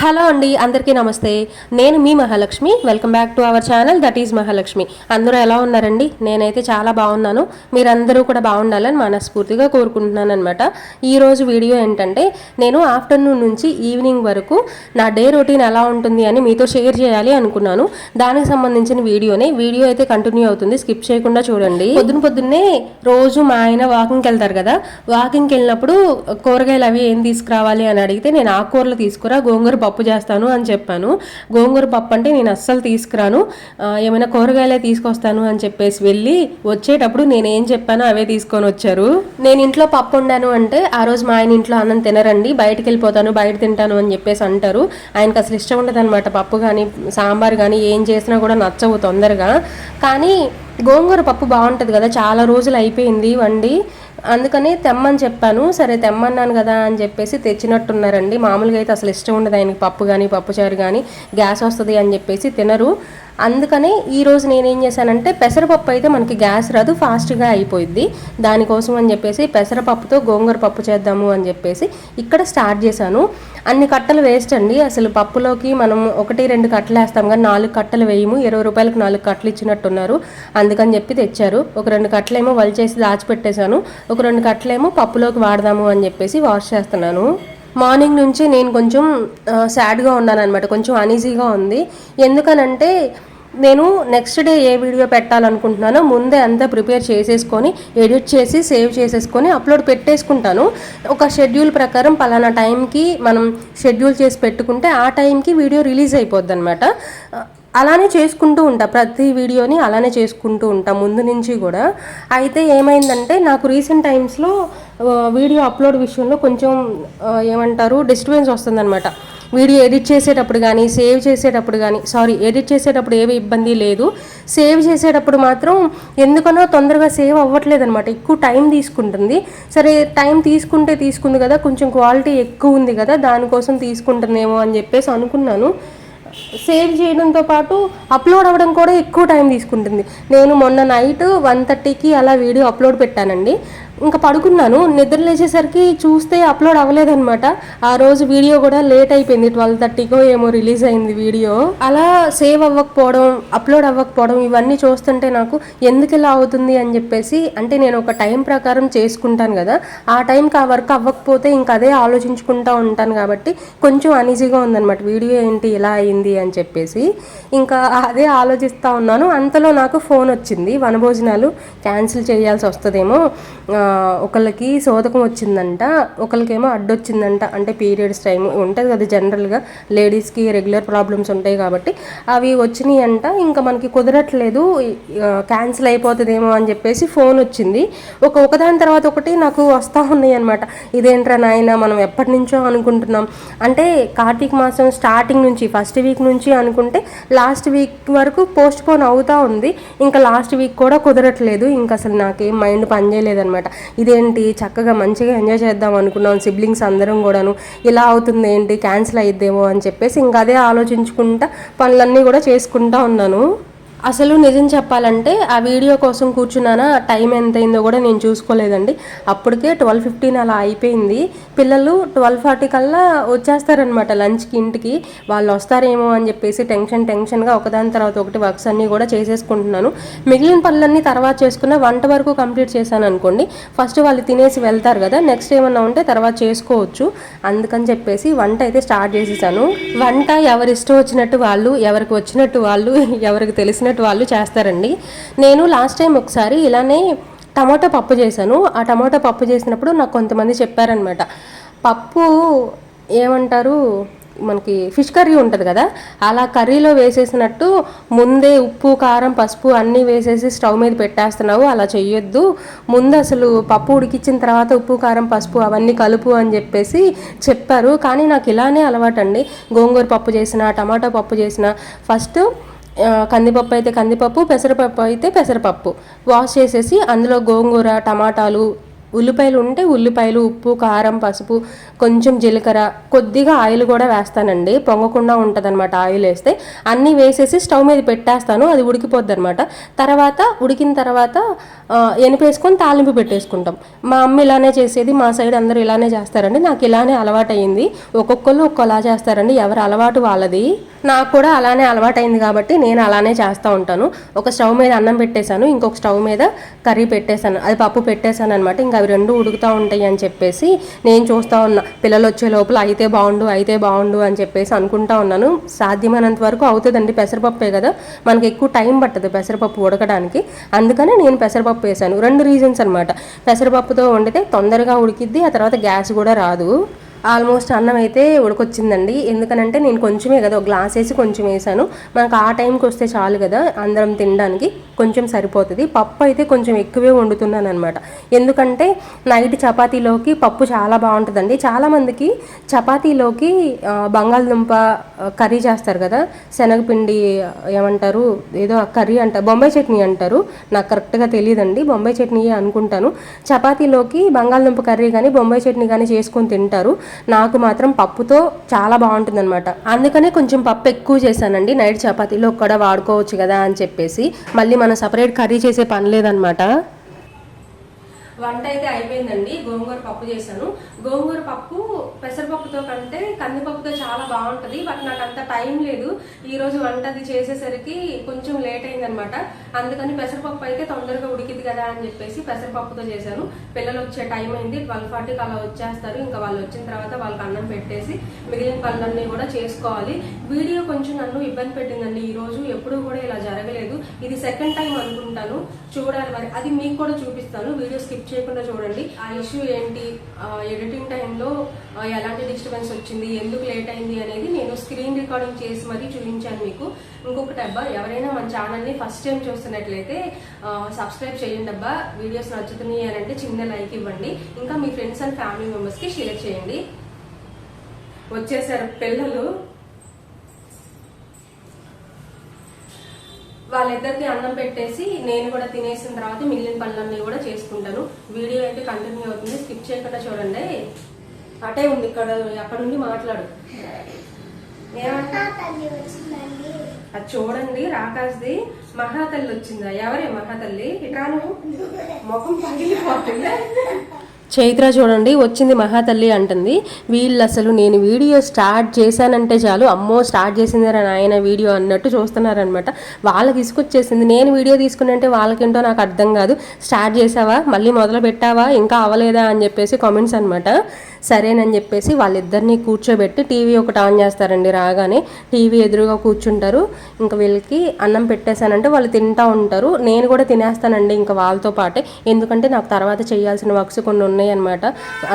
Hello అండి అందరికీ నమస్తే. నేను మీ Mahalakshmi. Welcome back to our channel that is Mahalakshmi. అందరూ ఎలా ఉన్నారండి? నేనైతే చాలా బాగున్నాను. మీరందరూ కూడా బాగుండాలని మనస్ఫూర్తిగా కోరుకుంటున్నాను అనమాట ఈరోజు వీడియో ఏంటంటే నేను ఆఫ్టర్నూన్ నుంచి ఈవినింగ్ వరకు నా డే రొటీన్ ఎలా ఉంటుంది అని మీతో షేర్ చేయాలి అనుకున్నాను. దానికి సంబంధించిన వీడియోనే. వీడియో అయితే కంటిన్యూ అవుతుంది. స్కిప్ చేయకుండా చూడండి. పొద్దున పొద్దున్నే రోజు మా ఆయన వాకింగ్కి వెళ్తారు కదా వాకింగ్కి వెళ్ళినప్పుడు కూరగాయలు అవి ఏం తీసుకురావాలి అని అడిగితే నేను ఆకుకూరలు తీసుకురా గోంగూర పప్పు చేస్తాను అని చెప్పాను. గోంగూర పప్పు అంటే నేను అస్సలు తీసుకురాను. ఏమైనా కూరగాయలే తీసుకొస్తాను అని చెప్పేసి వెళ్ళి వచ్చేటప్పుడు నేను ఏం చెప్పానో అవే తీసుకొని వచ్చారు. నేను ఇంట్లో పప్పు వండాను అంటే ఆ రోజు మా ఆయన ఇంట్లో అన్నం తినరండి. బయటకు వెళ్ళిపోతాను బయట తింటాను అని చెప్పేసి అంటారు. ఆయనకు అసలు ఇష్టం ఉండదు అనమాట పప్పు కానీ సాంబార్ కానీ ఏం చేసినా కూడా నచ్చవు తొందరగా. కానీ గోంగూర పప్పు బాగుంటుంది కదా. చాలా రోజులు అయిపోయింది వండి. అందుకని తెమ్మని చెప్పాను. సరే తెమ్మన్నాను కదా అని చెప్పేసి తెచ్చినట్టున్నారండి. మామూలుగా అయితే అసలు ఇష్టం ఉండదు ఆయనకి పప్పు కానీ పప్పుచారు కానీ గ్యాస్ వస్తుంది అని చెప్పేసి తినరు. అందుకని ఈరోజు నేనేం చేశానంటే పెసరపప్పు అయితే మనకి గ్యాస్ రాదు ఫాస్ట్గా అయిపోయింది దానికోసం అని చెప్పేసి పెసరపప్పుతో గోంగూర పప్పు చేద్దాము అని చెప్పేసి ఇక్కడ స్టార్ట్ చేశాను. అన్ని కట్టలు వేస్ట్ అండి. అసలు పప్పులోకి మనం ఒకటి రెండు కట్టలు వేస్తాం కానీ నాలుగు కట్టలు వేయము. ఇరవై రూపాయలకు నాలుగు కట్టలు ఇచ్చినట్టున్నారు. అందుకని చెప్పి తెచ్చారు. ఒక రెండు కట్టలేమో వలిచేసి దాచిపెట్టేశాను. ఒక రెండు కట్టలేమో పప్పులోకి వాడదాము అని చెప్పేసి వాష్ చేస్తున్నాను. మార్నింగ్ నుంచి నేను కొంచెం సాడ్గా ఉన్నాను అనమాట కొంచెం అనీజీగా ఉంది. ఎందుకనంటే నేను నెక్స్ట్ డే ఏ వీడియో పెట్టాలనుకుంటున్నానో ముందే అంతా ప్రిపేర్ చేసేసుకొని ఎడిట్ చేసి సేవ్ చేసేసుకొని అప్లోడ్ పెట్టేసుకుంటాను. ఒక షెడ్యూల్ ప్రకారం పలానా టైంకి మనం షెడ్యూల్ చేసి పెట్టుకుంటే ఆ టైంకి వీడియో రిలీజ్ అయిపోద్ది అనమాట అలానే చేసుకుంటూ ఉంటా ప్రతి వీడియోని అలానే చేసుకుంటూ ఉంటా ముందు నుంచి కూడా. అయితే ఏమైందంటే నాకు రీసెంట్ టైమ్స్లో వీడియో అప్లోడ్ విషయంలో కొంచెం ఏమంటారు డిస్టర్బెన్స్ వస్తుందన్నమాట. వీడియో ఎడిట్ చేసేటప్పుడు కానీ సేవ్ చేసేటప్పుడు కానీ సారీ ఎడిట్ చేసేటప్పుడు ఏమి ఇబ్బంది లేదు. సేవ్ చేసేటప్పుడు మాత్రం ఎందుకనో తొందరగా సేవ్ అవ్వట్లేదు అనమాట ఎక్కువ టైం తీసుకుంటుంది. సరే టైం తీసుకుంటే తీసుకుంది కదా కొంచెం క్వాలిటీ ఎక్కువ ఉంది కదా దానికోసం తీసుకుంటుందేమో అని చెప్పేసి అనుకున్నాను. సేవ్ చేయడంతో పాటు అప్లోడ్ అవ్వడం కూడా ఎక్కువ టైం తీసుకుంటుంది. నేను మొన్న నైట్ వన్ థర్టీకి అలా వీడియో అప్లోడ్ పెట్టానండి. ఇంకా పడుకున్నాను. నిద్ర లేచేసరికి చూస్తే అప్లోడ్ అవ్వలేదన్నమాట. ఆ రోజు వీడియో కూడా లేట్ అయిపోయింది. ట్వెల్వ్ థర్టీకో ఏమో రిలీజ్ అయింది వీడియో. అలా సేవ్ అవ్వకపోవడం అప్లోడ్ అవ్వకపోవడం ఇవన్నీ చూస్తుంటే నాకు ఎందుకు ఇలా అవుతుంది అని చెప్పేసి అంటే నేను ఒక టైం ప్రకారం చేసుకుంటాను కదా. ఆ టైంకి ఆ వర్క్ అవ్వకపోతే ఇంకా అదే ఆలోచించుకుంటా ఉంటాను కాబట్టి కొంచెం అనీజీగా ఉందన్నమాట. వీడియో ఏంటి? ఇలా అయింది? అని చెప్పేసి ఇంకా అదే ఆలోచిస్తూ ఉన్నాను. అంతలో నాకు ఫోన్ వచ్చింది. వనభోజనాలు క్యాన్సిల్ చేయాల్సి వస్తుందేమో. ఒకళ్ళకి శోధకం వచ్చిందంట ఒకరికేమో అడ్డొచ్చిందంట. అంటే పీరియడ్స్ టైం ఉంటుంది కదా జనరల్గా. లేడీస్కి రెగ్యులర్ ప్రాబ్లమ్స్ ఉంటాయి కాబట్టి అవి వచ్చినాయి అంట ఇంకా మనకి కుదరట్లేదు క్యాన్సిల్ అయిపోతుందేమో అని చెప్పేసి ఫోన్ వచ్చింది. ఒక ఒకదాని తర్వాత ఒకటి నాకు వస్తూ ఉన్నాయి అనమాట ఇదేంట్రా నాయన మనం ఎప్పటి నుంచో అనుకుంటున్నాం. అంటే కార్తీక మాసం స్టార్టింగ్ నుంచి ఫస్ట్ వీక్ నుంచి అనుకుంటే లాస్ట్ వీక్ వరకు పోస్ట్ పోన్ అవుతూ ఉంది. ఇంకా లాస్ట్ వీక్ కూడా కుదరట్లేదు. ఇంకా అసలు నాకేం మైండ్ పనిచేయలేదు అనమాట ఇదేంటి? చక్కగా మంచిగా ఎంజాయ్ చేద్దాం అనుకున్నాం సిబ్లింగ్స్ అందరం కూడాను. ఇలా అవుతుంది ఏంటి? క్యాన్సిల్ అయ్యిద్దేమో అని చెప్పేసి ఇంకా అదే ఆలోచించుకుంటా పనులన్నీ కూడా చేసుకుంటా ఉన్నాను. అసలు నిజం చెప్పాలంటే ఆ వీడియో కోసం కూర్చున్నానా? టైం ఎంత అయిందో కూడా నేను చూసుకోలేదండి. అప్పటికే ట్వెల్వ్ ఫిఫ్టీన్ అలా అయిపోయింది. పిల్లలు ట్వెల్వ్ ఫార్టీ కల్లా వచ్చేస్తారనమాట లంచ్కి ఇంటికి. వాళ్ళు వస్తారేమో అని చెప్పేసి టెన్షన్ టెన్షన్గా ఒకదాని తర్వాత ఒకటి వర్క్స్ అన్నీ కూడా చేసేసుకుంటున్నాను. మిగిలిన పనులన్నీ తర్వాత చేసుకున్న వంట వరకు కంప్లీట్ చేశాను అనుకోండి. ఫస్ట్ వాళ్ళు తినేసి వెళ్తారు కదా నెక్స్ట్ ఏమన్నా ఉంటే తర్వాత చేసుకోవచ్చు. అందుకని చెప్పేసి వంట అయితే స్టార్ట్ చేసేసాను. వంట ఎవరిష్టం వచ్చినట్టు వాళ్ళు ఎవరికి వచ్చినట్టు వాళ్ళు ఎవరికి తెలిసిన తెలిసినట్టు వాళ్ళు చేస్తారండి. నేను లాస్ట్ టైం ఒకసారి ఇలానే టమాటో పప్పు చేశాను. ఆ టమాటో పప్పు చేసినప్పుడు నాకు కొంతమంది చెప్పారనమాట పప్పు ఏమంటారు? మనకి ఫిష్ కర్రీ ఉంటుంది కదా అలా కర్రీలో వేసేసినట్టు ముందే ఉప్పు కారం పసుపు అన్నీ వేసేసి స్టవ్ మీద పెట్టేస్తున్నావు అలా చెయ్యొద్దు. ముందు అసలు పప్పు ఉడికించిన తర్వాత ఉప్పు కారం పసుపు అవన్నీ కలుపు అని చెప్పేసి చెప్పారు. కానీ నాకు ఇలానే అలవాటండి. గోంగూర పప్పు చేసిన టమాటా పప్పు చేసిన ఫస్ట్ కందిపప్పు అయితే కందిపప్పు పెసరపప్పు అయితే పెసరపప్పు. వాష్ చేసేసి అందులో గోంగూర టమాటాలు ఉల్లిపాయలు ఉంటే ఉల్లిపాయలు ఉప్పు కారం పసుపు కొంచెం జీలకర్ర కొద్దిగా ఆయిల్ కూడా వేస్తానండి. పొంగకుండా ఉంటుంది అనమాట ఆయిల్ వేస్తే. అన్నీ వేసేసి స్టవ్ మీద పెట్టేస్తాను. అది ఉడికిపోద్ది అనమాట తర్వాత ఉడికిన తర్వాత ఎనిపేసుకొని తాలింపు పెట్టేసుకుంటాం. మా అమ్మ ఇలానే చేసేది మా సైడ్ అందరూ ఇలానే చేస్తారండి. నాకు ఇలానే అలవాటు అయ్యింది ఒక్కొక్కరు ఒక్కోలా చేస్తారండి. ఎవరి అలవాటు వాళ్ళది. నాకు కూడా అలానే అలవాటైంది కాబట్టి నేను అలానే చేస్తూ ఉంటాను. ఒక స్టవ్ మీద అన్నం పెట్టేశాను. ఇంకొక స్టవ్ మీద కర్రీ పెట్టేశాను. అది పప్పు పెట్టేశాను అనమాట ఇంకా అవి రెండు ఉడుకుతూ ఉంటాయి అని చెప్పేసి నేను చూస్తూ ఉన్నా. పిల్లలు వచ్చే లోపల అయితే బాగుండు అయితే బాగుండు అని చెప్పేసి అనుకుంటా ఉన్నాను. సాధ్యమైనంత వరకు అవుతుందండి పెసరపప్పే కదా. మనకి ఎక్కువ టైం పట్టదు పెసరపప్పు ఉడకడానికి. అందుకనే నేను పెసరపప్పు వేసాను. రెండు రీజన్స్ అనమాట పెసరపప్పుతో వండితే తొందరగా ఉడికిద్ది ఆ తర్వాత గ్యాస్ కూడా రాదు. ఆల్మోస్ట్ అన్నం అయితే ఉడకొచ్చిందండి. ఎందుకనంటే నేను కొంచెమే కదా ఒక గ్లాస్ వేసి కొంచెం వేసాను. మనకు ఆ టైంకి వస్తే చాలు కదా అందరం తినడానికి కొంచెం సరిపోతుంది. పప్పు అయితే కొంచెం ఎక్కువే వండుతున్నాను అనమాట ఎందుకంటే నైట్ చపాతీలోకి పప్పు చాలా బాగుంటుందండి. చాలామందికి చపాతీలోకి బంగాళదుంప కర్రీ చేస్తారు కదా. శనగపిండి ఏమంటారు ఏదో కర్రీ అంటారు బొంబాయి చట్నీ అంటారు. నాకు కరెక్ట్గా తెలియదండి. బొంబాయి చట్నీ అనుకుంటాను. చపాతీలోకి బంగాళదుంప కర్రీ కానీ బొంబాయి చట్నీ కానీ చేసుకొని తింటారు. నాకు మాత్రం పప్పుతో చాలా బాగుంటుంది అనమాట అందుకనే కొంచెం పప్పు ఎక్కువ చేశానండి. నైట్ చపాతీలో కూడా వాడుకోవచ్చు కదా అని చెప్పేసి. మళ్ళీ మనం సపరేట్ కర్రీ చేసే పని లేదనమాట వంట అయితే అయిపోయిందండి. గోంగూర పప్పు చేశాను. గోంగూర పప్పు పెసరపప్పుతో కంటే కందిపప్పుతో చాలా బాగుంటుంది బట్ నాకు అంత టైం లేదు. ఈ రోజు వంట అది చేసేసరికి కొంచెం లేట్ అయిందనమాట. అందుకని పెసరపప్పు అయితే తొందరగా ఉడికింది కదా అని చెప్పేసి పెసరపప్పుతో చేశాను. పిల్లలు వచ్చే టైం అయింది ట్వెల్వ్ ఫార్టీకి అలా వచ్చేస్తారు. ఇంకా వాళ్ళు వచ్చిన తర్వాత వాళ్ళకి అన్నం పెట్టేసి మిగిలిన పనులన్నీ కూడా చేసుకోవాలి. వీడియో కొంచెం నన్ను ఇబ్బంది పెట్టిందండి. ఈ రోజు ఎప్పుడూ కూడా ఇలా జరగలేదు. ఇది సెకండ్ టైం అనుకుంటాను. చూడాలి మరి. అది మీకు కూడా చూపిస్తాను. వీడియో స్కిప్ చేయకుండా చూడండి. ఆ ఇష్యూ ఏంటి? ఎడిటింగ్ టైంలో ఎలాంటి డిస్టర్బెన్స్ వచ్చింది? ఎందుకు లేట్ అయింది అనేది నేను స్క్రీన్ రికార్డింగ్ చేసి మరీ చూపించాను మీకు. ఇంకొకటి అబ్బా ఎవరైనా మన ఛానల్ని ఫస్ట్ టైం చూస్తున్నట్లయితే సబ్స్క్రైబ్ చేయండి అబ్బా. వీడియోస్ నచ్చుతున్నాయి అని అంటే చిన్న లైక్ ఇవ్వండి. ఇంకా మీ ఫ్రెండ్స్ అండ్ ఫ్యామిలీ మెంబర్స్కి షేర్ చేయండి. వచ్చేసారు పిల్లలు. వాళ్ళిద్దరికి అన్నం పెట్టేసి నేను కూడా తినేసిన తర్వాత మిగిలిన పనులన్నీ కూడా చేసుకుంటాను. వీడియో అయితే కంటిన్యూ అవుతుంది. స్కిప్ చేయకుండా చూడండి. అటే ఉంది ఇక్కడ అక్కడ నుండి మాట్లాడు. ఏమంటా అది చూడండి రాకాస్ది మహాతల్లి వచ్చిందా? ఎవరే మహాతల్లి? ఇట్రా నువ్వు ముఖం పగిలిపోతుంది. చైత్ర చూడండి వచ్చింది మహాతల్లి అంటుంది. వీళ్ళు అసలు నేను వీడియో స్టార్ట్ చేశానంటే చాలు అమ్మో స్టార్ట్ చేసిందిరా నాయన వీడియో అన్నట్టు చూస్తున్నారనమాట వాళ్ళకి తీసుకొచ్చేసింది నేను వీడియో తీసుకున్నంటే వాళ్ళకేంటో నాకు అర్థం కాదు. స్టార్ట్ చేసావా? మళ్ళీ మొదలు పెట్టావా ఇంకా అవ్వలేదా అని చెప్పేసి కామెంట్స్ అనమాట సరేనని చెప్పేసి వాళ్ళిద్దరిని కూర్చోబెట్టి టీవీ ఒకటి ఆన్ చేస్తారండి రాగానే. టీవీ ఎదురుగా కూర్చుంటారు. ఇంకా వీళ్ళకి అన్నం పెట్టేశానంటే వాళ్ళు తింటా ఉంటారు. నేను కూడా తినేస్తానండి ఇంకా వాళ్ళతో పాటే. ఎందుకంటే నాకు తర్వాత చేయాల్సిన వర్క్స్ కొన్ని ఉన్నాయి అనమాట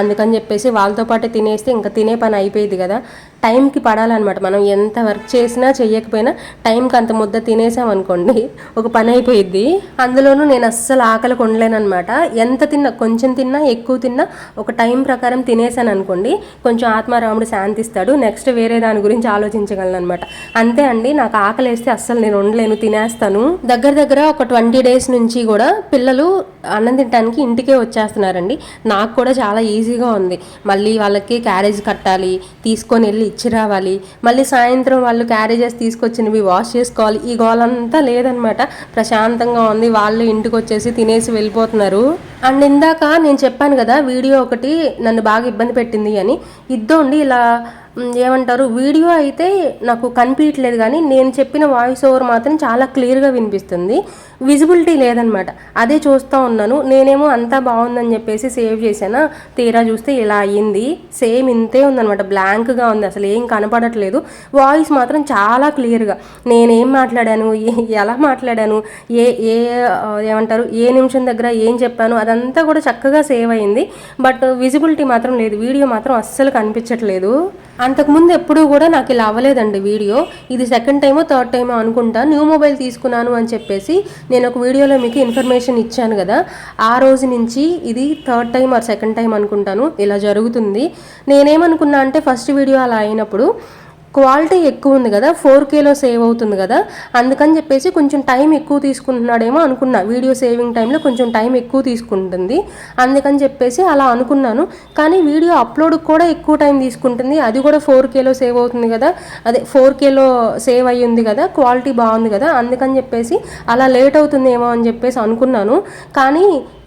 అందుకని చెప్పేసి వాళ్ళతో పాటే తినేస్తే ఇంకా తినే పని అయిపోయింది కదా. టైంకి పడాలన్నమాట. మనం ఎంత వర్క్ చేసినా చేయకపోయినా టైంకి అంత ముద్ద తినేసాం అనుకోండి ఒక పని అయిపోయిద్ది. అందులోనూ నేను అస్సలు ఆకలి కొండలేనమాట ఎంత తిన్నా కొంచెం తిన్నా ఎక్కువ తిన్నా ఒక టైం ప్రకారం తినేసాను అనుకోండి కొంచెం ఆత్మారాముడు శాంతిస్తాడు. నెక్స్ట్ వేరే దాని గురించి ఆలోచించగలను అనమాట అంతే అండి నాకు ఆకలి వేస్తే అస్సలు నేను ఉండలేను తినేస్తాను. దగ్గర దగ్గర ఒక ట్వంటీ డేస్ నుంచి కూడా పిల్లలు అన్నం తినడానికి ఇంటికే వచ్చేస్తున్నారండి. నాకు కూడా చాలా ఈజీగా ఉంది. మళ్ళీ వాళ్ళకి క్యారేజ్ కట్టాలి తీసుకొని వెళ్ళి ఇచ్చి రావాలి. మళ్ళీ సాయంత్రం వాళ్ళు క్యారేజెస్ తీసుకొచ్చినవి వాష్ చేసుకోవాలి. ఈ గోలంతా లేదనమాట. ప్రశాంతంగా ఉంది. వాళ్ళు ఇంటికి వచ్చేసి తినేసి వెళ్ళిపోతున్నారు. అండ్ ఇందాక నేను చెప్పాను కదా వీడియో ఒకటి నన్ను బాగా ఇబ్బంది పెట్టింది అని. ఇద్దోండి ఇలా ఏమంటారు వీడియో అయితే నాకు కనిపించట్లేదు కానీ నేను చెప్పిన వాయిస్ ఓవర్ మాత్రం చాలా క్లియర్గా వినిపిస్తుంది. విజిబిలిటీ లేదనమాట. అదే చూస్తూ ఉన్నాను. నేనేమో అంతా బాగుందని చెప్పేసి సేవ్ చేశానా? తీరా చూస్తే ఇలా అయ్యింది. సేమ్ ఇంతే ఉందనమాట. బ్లాంక్గా ఉంది. అసలు ఏం కనపడట్లేదు. వాయిస్ మాత్రం చాలా క్లియర్గా నేనేం మాట్లాడాను? ఏ- ఎలా మాట్లాడాను? ఏ ఏ ఏమంటారు? ఏ నిమిషం దగ్గర ఏం చెప్పాను? అదంతా కూడా చక్కగా సేవ్ అయింది. బట్ విజిబిలిటీ మాత్రం లేదు. వీడియో మాత్రం అస్సలు కనిపించట్లేదు. అంతకుముందు ఎప్పుడూ కూడా నాకు ఇలా అవ్వలేదండి వీడియో. ఇది సెకండ్ టైమో థర్డ్ టైమో అనుకుంటా. న్యూ మొబైల్ తీసుకున్నాను అని చెప్పేసి నేను ఒక వీడియోలో మీకు ఇన్ఫర్మేషన్ ఇచ్చాను కదా. ఆ రోజు నుంచి ఇది third time or second time అనుకుంటాను. ఇలా జరుగుతుంది. నేనేమనుకున్నా అంటే ఫస్ట్ వీడియో అలా అయినప్పుడు క్వాలిటీ ఎక్కువ ఉంది కదా ఫోర్ కేలో సేవ్ అవుతుంది కదా అందుకని చెప్పేసి కొంచెం టైం ఎక్కువ తీసుకుంటున్నాడేమో అనుకున్నా. వీడియో సేవింగ్ టైంలో కొంచెం టైం ఎక్కువ తీసుకుంటుంది. అందుకని చెప్పేసి అలా అనుకున్నాను. కానీ వీడియో అప్లోడ్ కూడా ఎక్కువ టైం తీసుకుంటుంది. అది కూడా ఫోర్ కేలో సేవ్ అవుతుంది కదా అదే ఫోర్ కేలో సేవ్ అయ్యి ఉంది కదా క్వాలిటీ బాగుంది కదా అందుకని చెప్పేసి అలా లేట్ అవుతుందేమో అని చెప్పేసి అనుకున్నాను. కానీ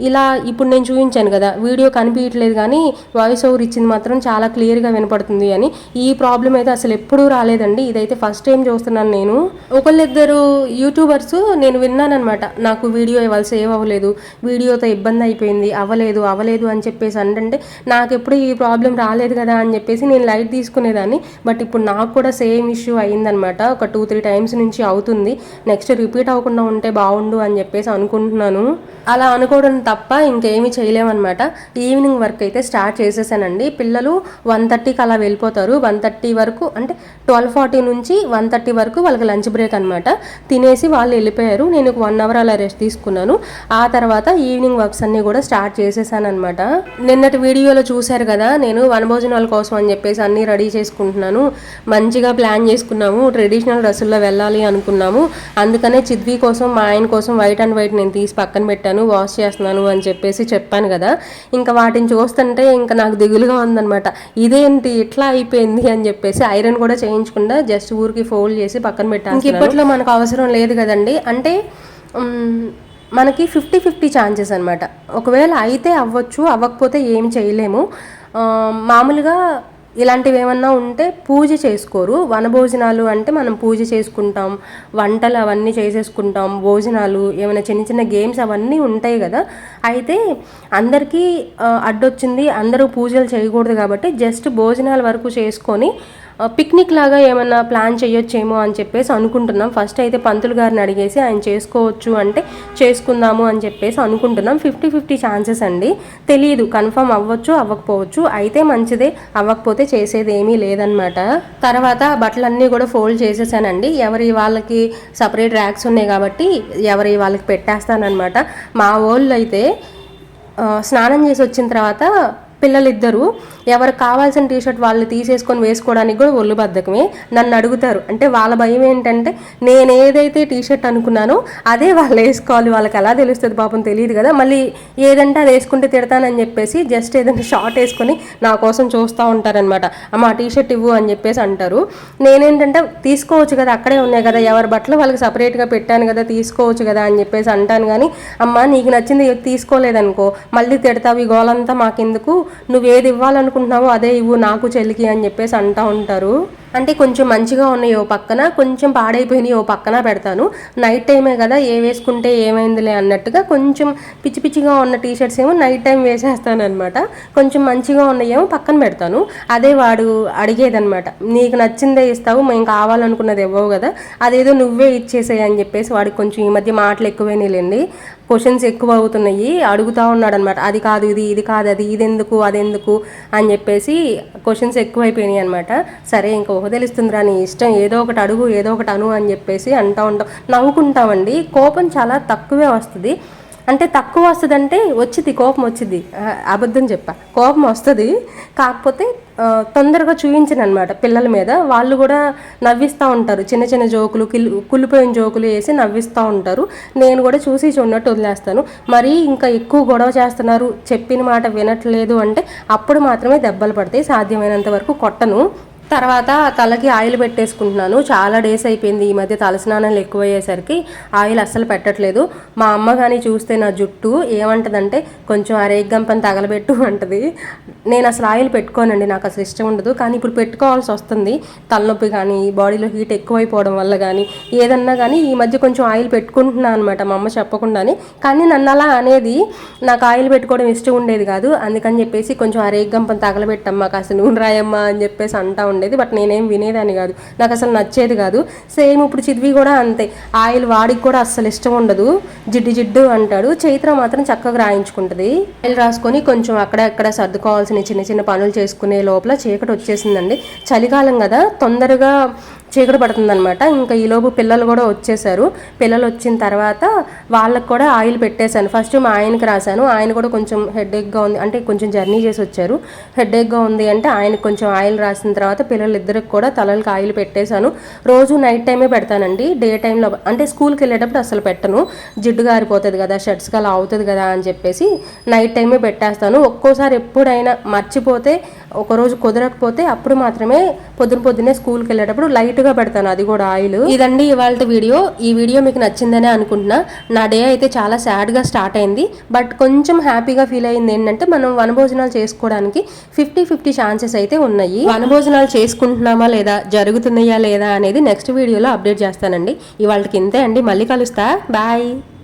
ఇలా ఇప్పుడు నేను చూపించాను కదా వీడియో కనిపించట్లేదు కానీ వాయిస్ ఓవర్ ఇచ్చింది మాత్రం చాలా క్లియర్గా వినపడుతుంది అని. ఈ ప్రాబ్లం అయితే అసలు ఎప్పుడు రాలేదండి. ఇదైతే ఫస్ట్ టైం చూస్తున్నాను నేను. ఒకళ్ళిద్దరు యూట్యూబర్స్ నేను విన్నానమాట నాకు వీడియో ఇవాళ సేవ్ అవ్వలేదు. వీడియోతో ఇబ్బంది అయిపోయింది. అవ్వలేదు అవ్వలేదు అని చెప్పేసి అంటే నాకు ఎప్పుడు ఈ ప్రాబ్లం రాలేదు కదా అని చెప్పేసి నేను లైట్ తీసుకునేదాన్ని. బట్ ఇప్పుడు నాకు కూడా సేమ్ ఇష్యూ అయిందనమాట ఒక టూ త్రీ టైమ్స్ నుంచి అవుతుంది. నెక్స్ట్ రిపీట్ అవ్వకుండా ఉంటే బాగుండు అని చెప్పేసి అనుకుంటున్నాను. అలా అనుకోవడం తప్ప ఇంకేమీ చేయలేమన్నమాట. ఈవినింగ్ వర్క్ అయితే స్టార్ట్ చేసేసానండి. పిల్లలు వన్ థర్టీకి అలా వెళ్ళిపోతారు. వన్ థర్టీ వరకు అంటే ట్వెల్వ్ ఫార్టీ నుంచి వన్ థర్టీ వరకు వాళ్ళకి లంచ్ బ్రేక్ అనమాట తినేసి వాళ్ళు వెళ్ళిపోయారు. నేను ఒక వన్ అవర్ అలా రెస్ట్ తీసుకున్నాను. ఆ తర్వాత ఈవినింగ్ వర్క్స్ అన్నీ కూడా స్టార్ట్ చేసేసాను అనమాట నిన్నటి వీడియోలో చూశారు కదా నేను వనభోజనాల కోసం అని చెప్పేసి అన్నీ రెడీ చేసుకుంటున్నాను. మంచిగా ప్లాన్ చేసుకున్నాము. ట్రెడిషనల్ డ్రెస్సుల్లో వెళ్ళాలి అనుకున్నాము. అందుకనే చిద్వి కోసం మా ఆయన కోసం వైట్ అండ్ వైట్ నేను తీసి పక్కన పెట్టాను. వాష్ చేస్తున్నాను అని చెప్పేసి చెప్పాను కదా. ఇంకా వాటిని చూస్తుంటే ఇంకా నాకు దిగులుగా ఉందనమాట ఇదేంటి? ఇట్లా అయిపోయింది అని చెప్పేసి ఐరన్ కూడా చేయించకుండా జస్ట్ ఊరికి ఫోల్డ్ చేసి పక్కన పెట్టాను ఇంక ఇప్పట్లో మనకు అవసరం లేదు కదండి. అంటే మనకి ఫిఫ్టీ ఫిఫ్టీ ఛాన్సెస్ అనమాట ఒకవేళ అయితే అవ్వచ్చు అవ్వకపోతే ఏం చేయలేము. మామూలుగా ఇలాంటివి ఏమన్నా ఉంటే పూజ చేసుకోరు. వనభోజనాలు అంటే మనం పూజ చేసుకుంటాం. వంటలు అవన్నీ చేసేసుకుంటాం. భోజనాలు ఏమైనా చిన్న చిన్న గేమ్స్ అవన్నీ ఉంటాయి కదా. అయితే అందరికీ అడ్డొచ్చింది అందరూ పూజలు చేయకూడదు కాబట్టి జస్ట్ భోజనాల వరకు చేసుకొని పిక్నిక్ లాగా ఏమన్నా ప్లాన్ చేయొచ్చేమో అని చెప్పేసి అనుకుంటున్నాం. ఫస్ట్ అయితే పంతులు గారిని అడిగేసి ఆయన చేసుకోవచ్చు అంటే చేసుకుందాము అని చెప్పేసి అనుకుంటున్నాం. ఫిఫ్టీ ఫిఫ్టీ ఛాన్సెస్ అండి. తెలియదు కన్ఫర్మ్ అవ్వచ్చు అవ్వకపోవచ్చు. అయితే మంచిదే అవ్వకపోతే చేసేది ఏమీ లేదనమాట తర్వాత బట్టలన్నీ కూడా ఫోల్డ్ చేసేసానండి. ఎవరి వాళ్ళకి సపరేట్ ర్యాక్స్ ఉన్నాయి కాబట్టి ఎవరి వాళ్ళకి పెట్టేస్తానమాట మా వాళ్ళు అయితే స్నానం చేసి వచ్చిన తర్వాత పిల్లలిద్దరూ ఎవరికి కావాల్సిన టీ షర్ట్ వాళ్ళు తీసేసుకొని వేసుకోవడానికి కూడా ఒళ్ళు బద్దకమే నన్ను అడుగుతారు. అంటే వాళ్ళ భయం ఏంటంటే నేను ఏదైతే టీ షర్ట్ అనుకున్నానో అదే వాళ్ళు వేసుకోవాలి. వాళ్ళకి ఎలా తెలుస్తుంది పాపం తెలియదు కదా. మళ్ళీ ఏదంటే అది వేసుకుంటే తిడతానని చెప్పేసి జస్ట్ ఏదైనా షార్ట్ వేసుకొని నా కోసం చూస్తూ ఉంటారనమాట అమ్మ టీ షర్ట్ ఇవ్వు అని చెప్పేసి అంటారు. నేనేంటంటే తీసుకోవచ్చు కదా అక్కడే ఉన్నాయి కదా. ఎవరి బట్టలు వాళ్ళకి సపరేట్గా పెట్టాను కదా తీసుకోవచ్చు కదా అని చెప్పేసి అంటాను కానీ అమ్మ నీకు నచ్చింది తీసుకోలేదనుకో మళ్ళీ తిడతావు ఈ గోలంతా మాకెందుకు? నువ్వు ఏది ఇవ్వాలనుకుంటున్నావో అదే ఇవ్వు నాకు చెల్లికి అని చెప్పేసి అంటూ ఉంటారు. అంటే కొంచెం మంచిగా ఉన్నాయి ఓ పక్కన కొంచెం పాడైపోయినాయి ఓ పక్కన పెడతాను. నైట్ టైమే కదా ఏ వేసుకుంటే ఏమైందిలే అన్నట్టుగా కొంచెం పిచ్చి పిచ్చిగా ఉన్న టీ షర్ట్స్ ఏమో నైట్ టైం వేసేస్తాను అనమాట కొంచెం మంచిగా ఉన్నాయేమో పక్కన పెడతాను. అదే వాడు అడిగేదనమాట నీకు నచ్చిందే ఇస్తావు మేము కావాలనుకున్నది ఇవ్వవు కదా అదేదో నువ్వే ఇచ్చేసేయి అని చెప్పేసి వాడికి కొంచెం ఈ మధ్య మాటలు ఎక్కువైనాయిలేండి క్వశ్చన్స్ ఎక్కువ అవుతున్నాయి. అడుగుతూ ఉన్నాడు అనమాట అది కాదు ఇది ఇది కాదు అది ఇది ఎందుకు అది ఎందుకు అని చెప్పేసి క్వశ్చన్స్ ఎక్కువైపోయినాయి అనమాట సరే ఇంకో వదిలిస్తుందిరా నీ ఇష్టం. ఏదో ఒకటి అడుగు ఏదో ఒకటి అను అని చెప్పేసి అంటూ ఉంటాం. నవ్వుకుంటామండి. కోపం చాలా తక్కువే వస్తుంది. అంటే తక్కువ వస్తుంది అంటే వచ్చింది కోపం వచ్చింది అబద్ధం చెప్పా. కోపం వస్తుంది. కాకపోతే తొందరగా చూపించను అనమాట పిల్లల మీద. వాళ్ళు కూడా నవ్విస్తూ ఉంటారు. చిన్న చిన్న జోకులు కుళ్ళిపోయిన జోకులు వేసి నవ్విస్తూ ఉంటారు. నేను కూడా చూసి చూడనట్టు వదిలేస్తాను. మరీ ఇంకా ఎక్కువ గొడవ చేస్తున్నారు. చెప్పిన మాట వినట్లేదు అంటే అప్పుడు మాత్రమే దెబ్బలు పడతాయి. సాధ్యమైనంత వరకు కొట్టను. తర్వాత తలకి ఆయిల్ పెట్టేసుకుంటున్నాను. చాలా డేస్ అయిపోయింది ఈ మధ్య తలస్నానాలు ఎక్కువయ్యేసరికి ఆయిల్ అస్సలు పెట్టట్లేదు. మా అమ్మ కానీ చూస్తే నా జుట్టు ఏమంటదంటే కొంచెం అరేగ్గంపని తగలబెట్టు అంటది. నేను అసలు ఆయిల్ పెట్టుకోనండి నాకు అసలు ఇష్టం ఉండదు. కానీ ఇప్పుడు పెట్టుకోవాల్సి వస్తుంది. తలనొప్పి కానీ బాడీలో హీట్ ఎక్కువైపోవడం వల్ల కానీ ఏదన్నా కానీ ఈ మధ్య కొంచెం ఆయిల్ పెట్టుకుంటున్నాను అనమాట మా అమ్మ చెప్పకుండానే. కానీ నన్ను అలా అనేది నాకు ఆయిల్ పెట్టుకోవడం ఇష్టం ఉండేది కాదు. అందుకని చెప్పేసి కొంచెం అరేగ్గంపని తగలబెట్టమ్మా కాస్త నూనె రాయమ్మా అని చెప్పేసి అంటా ఉండేది బట్ నేనేం వినేదాన్ని కాదు. నాకు అసలు నచ్చేది కాదు. సేమ్ ఇప్పుడు చిద్వి కూడా అంతే. ఆయిల్ వాడికి కూడా అస్సలు ఇష్టం ఉండదు. జిడ్డు జిడ్డు అంటాడు. చైత్ర మాత్రం చక్కగా రాయించుకుంటుంది. ఆయిల్ రాసుకొని కొంచెం అక్కడ అక్కడ సర్దుకోవాల్సిన చిన్న చిన్న పనులు చేసుకునే లోపల చీకటి వచ్చేసిందండి. చలికాలం కదా తొందరగా చీకటి పడుతుందనమాట ఇంకా ఈలోపు పిల్లలు కూడా వచ్చేసారు. పిల్లలు వచ్చిన తర్వాత వాళ్ళకు కూడా ఆయిల్ పెట్టేశాను. ఫస్ట్ మా ఆయనకి రాశాను. ఆయన కూడా కొంచెం హెడేక్గా ఉంది. అంటే కొంచెం జర్నీ చేసి వచ్చారు. హెడేక్గా ఉంది అంటే ఆయనకి కొంచెం ఆయిల్ రాసిన తర్వాత పిల్లలు ఇద్దరికి కూడా తలలకు ఆయిల్ పెట్టేశాను. రోజు నైట్ టైమే పెడతానండి. డే టైంలో అంటే స్కూల్కి వెళ్ళేటప్పుడు అసలు పెట్టను. జిడ్డు గారిపోతుంది కదా షర్ట్స్ అలా అవుతుంది కదా అని చెప్పేసి నైట్ టైమే పెట్టేస్తాను. ఒక్కోసారి ఎప్పుడైనా మర్చిపోతే ఒకరోజు కుదరకపోతే అప్పుడు మాత్రమే పొద్దున పొద్దున్నే స్కూల్కి వెళ్ళేటప్పుడు లైట్గా పెడతాను అది కూడా ఆయిల్ ఇదండి ఇవాళ వీడియో. ఈ వీడియో మీకు నచ్చిందనే అనుకుంటున్నా. నా డే అయితే చాలా సాడ్గా స్టార్ట్ అయింది. బట్ కొంచెం హ్యాపీగా ఫీల్ అయింది ఏంటంటే మనం వనభోజనాలు చేసుకోవడానికి ఫిఫ్టీ ఫిఫ్టీ ఛాన్సెస్ అయితే ఉన్నాయి. వనభోజనాలు చేసుకుంటున్నామా లేదా జరుగుతున్నాయా లేదా అనేది నెక్స్ట్ వీడియోలో అప్డేట్ చేస్తానండి. ఇవాళకి ఇంతే అండి. మళ్ళీ కలుస్తా. బాయ్